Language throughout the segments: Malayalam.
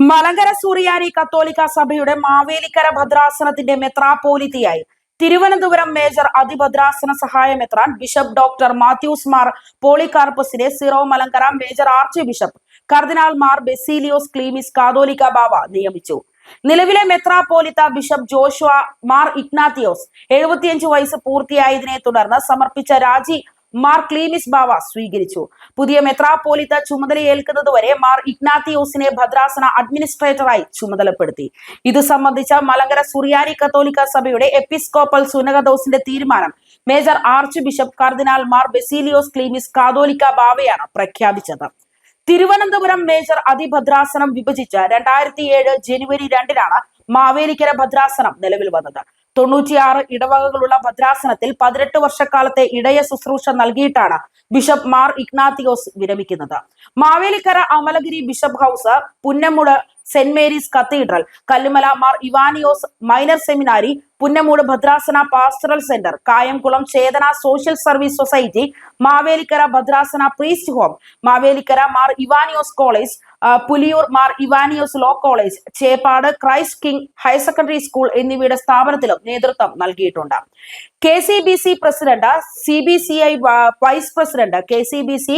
മലങ്കര സൂറിയാനി കത്തോലിക്ക സഭയുടെ മാവേലിക്കര ഭദ്രാസനത്തിന്റെ മെത്രാപോലിത്തിയായി തിരുവനന്തപുരം മേജർ അതിഭദ്രാസന സഹായ മെത്രാൻ bishop doctor Mathews Mar പോളികാർപ്പസിനെ Syro Malankara major archbishop cardinal Mar Baselios Cleemis Catholicos Bava നിയമിച്ചു. നിലവിലെ മെത്രാപോലിത്ത ബിഷപ്പ് ജോഷുവ മാർ ഇഗ്നാത്തിയോസ് എഴുപത്തിയഞ്ച് വയസ്സ് പൂർത്തിയായതിനെ തുടർന്ന് സമർപ്പിച്ച രാജി മാർ ക്ലീമിസ് ബാവ സ്വീകരിച്ചു. പുതിയ മെത്രാപോലിത്ത ചുമതലയേൽക്കുന്നതുവരെ മാർ ഇഗ്നാത്തിയോസിനെ ഭദ്രാസന അഡ്മിനിസ്ട്രേറ്ററായി ചുമതലപ്പെടുത്തി. ഇത് സംബന്ധിച്ച മലങ്കര സുറിയാനി കത്തോലിക്ക സഭയുടെ എപ്പിസ്കോപ്പൽ സുനകദോസിന്റെ തീരുമാനം major archbishop cardinal Mar Baselios Cleemis Catholicos ബാവയാണ് പ്രഖ്യാപിച്ചത്. തിരുവനന്തപുരം മേജർ അതിഭദ്രാസനം വിഭജിച്ച് രണ്ടായിരത്തി ഏഴ് ജനുവരി രണ്ടിനാണ് മാവേലിക്കര ഭദ്രാസനം നിലവിൽ വന്നത്. തൊണ്ണൂറ്റിയാറ് ഇടവകകളുള്ള ഭദ്രാസനത്തിൽ പതിനെട്ട് വർഷക്കാലത്തെ ഇടയ ശുശ്രൂഷ നൽകിയിട്ടാണ് bishop Mar Ignatius വിരമിക്കുന്നത്. Mavelikkara Amalagiri bishop house Punnamood saint Mary's cathedral Kallumala Mar Ivanios minor seminary Punnamood ഭദ്രാസന pastoral centre Kayamkulam Chethana social service society Mavelikkara ഭദ്രാസന priest home Mavelikkara Mar Ivanios college Puliyoor Mar Ivanios law college Cheppad Christ king higher secondary school എന്നിവയുടെ സ്ഥാപനത്തിലും നേതൃത്വം നൽകിയിട്ടുണ്ട്. K C B C president C B C I vice president K C B C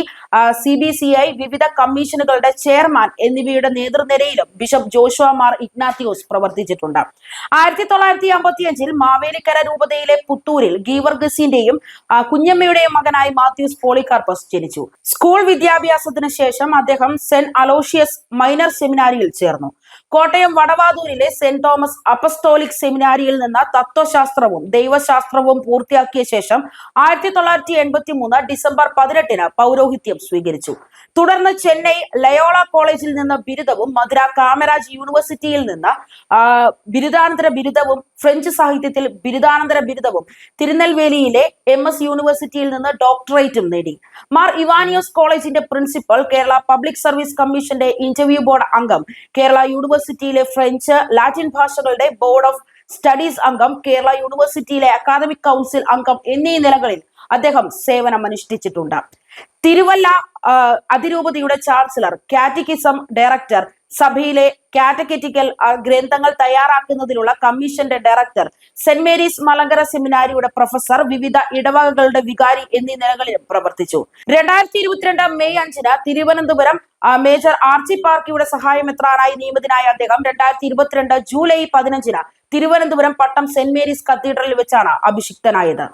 C B C I വിവിധ കമ്മീഷനുകളുടെ ചെയർമാൻ എന്നിവയുടെ നേതൃനിരയിലും ബിഷപ്പ് ജോഷുവ മാർ ഇഗ്നാത്തിയോസ് പ്രവർത്തിച്ചിട്ടുണ്ട്. ആയിരത്തി തൊള്ളായിരത്തി അമ്പത്തിയഞ്ചിൽ മാവേലിക്കര രൂപതയിലെ പുത്തൂരിൽ ഗീവർഗസിന്റെയും കുഞ്ഞമ്മയുടെയും മകനായി മാത്യൂസ് പോളികാർപ്പസ് ജനിച്ചു. സ്കൂൾ വിദ്യാഭ്യാസത്തിന് ശേഷം അദ്ദേഹം സെന്റ് അലോഷ്യസ് മൈനർ സെമിനാരിയിൽ ചേർന്നു. കോട്ടയം വടവാതൂരിലെ സെന്റ് തോമസ് അപ്പസ്തോലിക് സെമിനാരിയിൽ നിന്ന് തത്വശാസ്ത്രവും ദൈവശാസ്ത്രവും പൂർത്തിയാക്കിയ ശേഷം ആയിരത്തി തൊള്ളായിരത്തി എൺപത്തി മൂന്ന് ഡിസംബർ പതിനെട്ടിന് പൗരോഹിത്യം സ്വീകരിച്ചു. തുടർന്ന് ചെന്നൈ ലയോള കോളേജിൽ നിന്ന് ബിരുദവും മധുര കാമരാജ് യൂണിവേഴ്സിറ്റിയിൽ നിന്ന് ബിരുദാനന്തര ബിരുദവും ഫ്രഞ്ച് സാഹിത്യത്തിൽ ബിരുദാനന്തര ബിരുദവും തിരുനെൽവേലിയിലെ എം എസ് യൂണിവേഴ്സിറ്റിയിൽ നിന്ന് ഡോക്ടറേറ്റും നേടി. മാർ ഇവാനിയോസ് കോളേജിന്റെ പ്രിൻസിപ്പൽ കേരള പബ്ലിക് സർവീസ് കമ്മീഷന്റെ ഇന്റർവ്യൂ ബോർഡ് അംഗം കേരള യൂണിവേഴ്സിറ്റിയിലെ ഫ്രഞ്ച് ലാറ്റിൻ ഭാഷകളുടെ ബോർഡ് ഓഫ് സ്റ്റഡീസ് അംഗം കേരള യൂണിവേഴ്സിറ്റിയിലെ അക്കാദമിക് കൗൺസിൽ അംഗം എന്നീ നിലകളിൽ അദ്ദേഹം സേവനം അനുഷ്ഠിച്ചിട്ടുണ്ട് തിരുവല്ല അതിരൂപതയുടെ ചാൻസലർ കാറ്റിക്കിസം ഡയറക്ടർ സഭയിലെ കാറ്റഗറ്റിക്കൽ ഗ്രന്ഥങ്ങൾ തയ്യാറാക്കുന്നതിനുള്ള കമ്മീഷന്റെ ഡയറക്ടർ സെന്റ് മേരീസ് മലങ്കര സെമിനാരിയുടെ പ്രൊഫസർ വിവിധ ഇടവകകളുടെ വികാരി എന്നീ നിലകളിലും പ്രവർത്തിച്ചു. രണ്ടായിരത്തി ഇരുപത്തിരണ്ട് മെയ് അഞ്ചിന് തിരുവനന്തപുരം മേജർ ആർച്ചി പാർക്കിയുടെ സഹായമെത്രാനായി നിയമിതനായ അദ്ദേഹം രണ്ടായിരത്തി ഇരുപത്തിരണ്ട് ജൂലൈ പതിനഞ്ചിന് തിരുവനന്തപുരം പട്ടം സെന്റ് മേരീസ് കത്തീഡ്രലിൽ വെച്ചാണ് അഭിഷിക്തനായത്.